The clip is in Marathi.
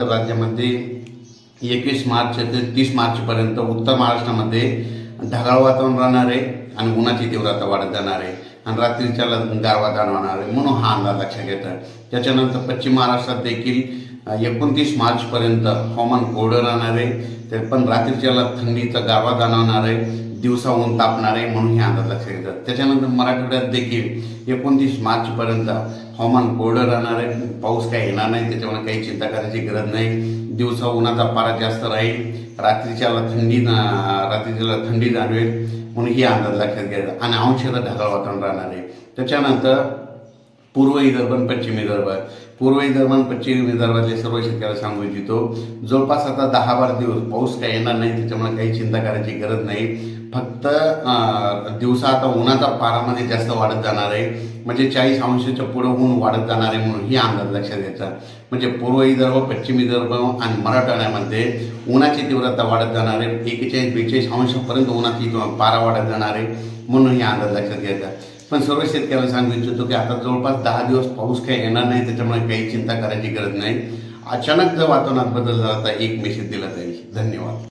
राज्यामध्ये एकवीस मार्च ते तीस मार्चपर्यंत उत्तर महाराष्ट्रामध्ये ढगाळ वातावरण राहणार आहे आणि उन्हाची तीव्रता वाढत जाणार आहे आणि रात्रीच्या गारवा जाणवणार आहे म्हणून हा अंदाज लक्षात घेतात त्याच्यानंतर पश्चिम महाराष्ट्रात देखील एकोणतीस मार्चपर्यंत हवामान कोरडं राहणार आहे. तर पण रात्रीच्याला थंडीचा गारवा जाणवणार आहे. दिवसा ऊन तापणार आहे म्हणून हे अंदाज लक्षात येतात त्याच्यानंतर मराठवाड्यात देखील एकोणतीस मार्चपर्यंत हवामान कोरडं राहणार आहे. पाऊस काही येणार नाही त्याच्यामुळे काही चिंता करायची गरज नाही. दिवसा उन्हाचा पारा जास्त राहील. रात्रीच्याला थंडी रात्रीच्याला थंडी जाणवेल म्हणून ही अंदाज लक्षात घ्यायचा आणि अंशतः ढगाळ वातावरण राहणार आहे. त्याच्यानंतर पूर्व विदर्भ आणि पश्चिम विदर्भ पूर्व विदर्भ आणि पश्चिम विदर्भातले सर्व शेतकऱ्याला सांगू इच्छितो जवळपास आता दहा बारा दिवस पाऊस काही येणार नाही त्याच्यामुळे काही चिंता करायची गरज नाही. फक्त दिवसा आता उन्हाचा पारामध्ये जास्त वाढत जाणार आहे. म्हणजे चाळीस अंशाच्या पुढं ऊन वाढत जाणार आहे म्हणून ही अंदाज लक्षात घ्यायचा म्हणजे पूर्व विदर्भ पश्चिम विदर्भ आणि मराठवाड्यामध्ये उन्हाची तीव्रता वाढत जाणार आहे. एकेचाळीस बेचाळीस अंशापर्यंत उन्हाची पारा वाढत जाणार आहे म्हणून ही अंदाज लक्षात घ्यायचा पण सर्व शेतकऱ्याला सांगू इच्छितो की आता जवळपास दहा दिवस पाऊस काही येणार नाही त्याच्यामुळे काही चिंता करायची गरज नाही. अचानक जर वातावरणात बदल झाला तर एक मेसेज दिला जाईल. धन्यवाद.